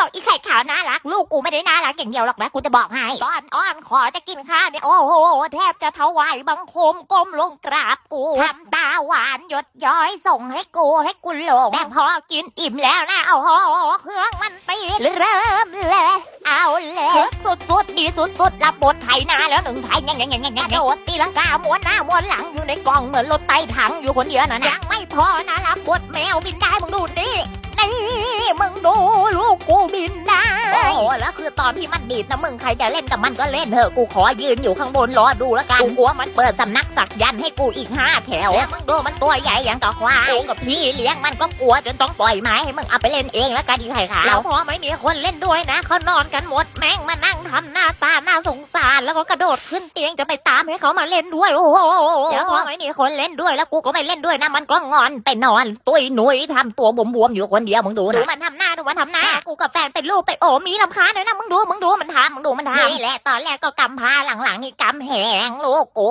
บอกอีไข่ขาวน่ารัก ลูกกูไม่ได้น่ารักอย่างเดียวหรอกนะกูจะบอกให้อ้อนอ้อนขอจะกินข้าวเนี่ยโอ้โหแทบจะถวายบังคมก้มลงกราบกูทำตาหวานหยดย้อยส่งให้กูให้กูหลงแต่พอกินอิ่มแล้วนะโอ้โหเครื่องมันตีเริ่มเลยเอาเลยสุดๆดีสุดๆรับบทไถนาแล้วหนึ่งไถแง่งแง่งแง่งแง่งโดดตีลังกาม้วนหน้าม้วนหลังอยู่ในกล่องเหมือนรถไต่ถังอยู่คนเดียวนะนะยังไม่พอนะรับบทแมวบินได้มึงดูดินี่มึงดูลูกกูบินได้โอ้โห แล้วคือตอนที่มันดีดนะมึงใครจะเล่นกับมันก็เล่นเถอะกูขอยืนอยู่ข้างบนรอดูแล้วกันกูกลัวมันเปิดสำนักสักยันให้กูอีกห้าแถวแล้วมึงดูมันตัวใหญ่อย่างต่อควายกูกับพี่เลี้ยงมันก็กลัวจนต้องปล่อยไม้ให้มึงเอาไปเล่นเองแล้วกันอีไข่ขาวแล้วพอไม่มีคนเล่นด้วยนะเขานอนกันหมดแม่งมานั่งทำหน้าตาหน้าสง แล้วก็กระโดดขึ้นเตียงจะไปตามให้เขามาเล่นด้วย โอ้โหแล้วพอไม่มีคนเล่นด้วยแล้วกูก็ไม่เล่นด้วยนะมันก็งอนไปนอนตุยหนุยทำตัวบวมๆอยู่คนเดียวมึงดูนะดูมันทำหน้าดูมันทำหน้ากูกับแฟนเป็นลูกไปโอ้มีลำคาญเลยนะมึงดูมึงดูมันทำมึงดูมันทำนี่แหละตอนแรกก็กำพาหลังๆนี่กำแหงลูกกู